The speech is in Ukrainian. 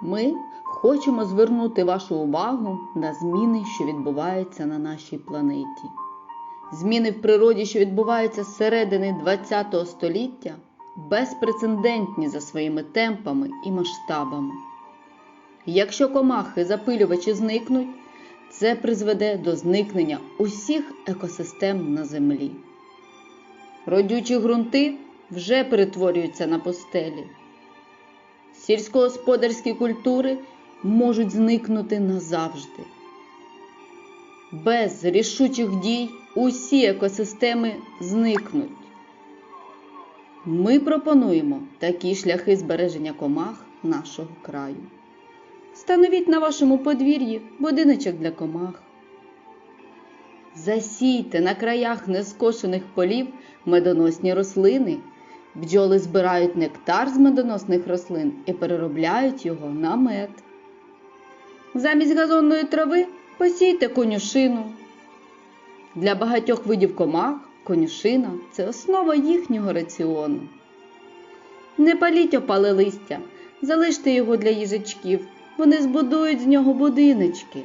Ми хочемо звернути вашу увагу на зміни, що відбуваються на нашій планеті. Зміни в природі, що відбуваються з середини ХХ століття, безпрецедентні за своїми темпами і масштабами. Якщо комахи запилювачі зникнуть, це призведе до зникнення усіх екосистем на землі. Родючі ґрунти вже перетворюються на пустелі. Сільськогосподарські культури можуть зникнути назавжди. Без рішучих дій усі екосистеми зникнуть. Ми пропонуємо такі шляхи збереження комах нашого краю. Встановіть на вашому подвір'ї будиночок для комах. Засійте на краях нескошених полів медоносні рослини. Бджоли збирають нектар з медоносних рослин і переробляють його на мед. Замість газонної трави посійте конюшину. Для багатьох видів комах конюшина це основа їхнього раціону. Не паліть опале листя, залиште його для їжачків, вони збудують з нього будиночки.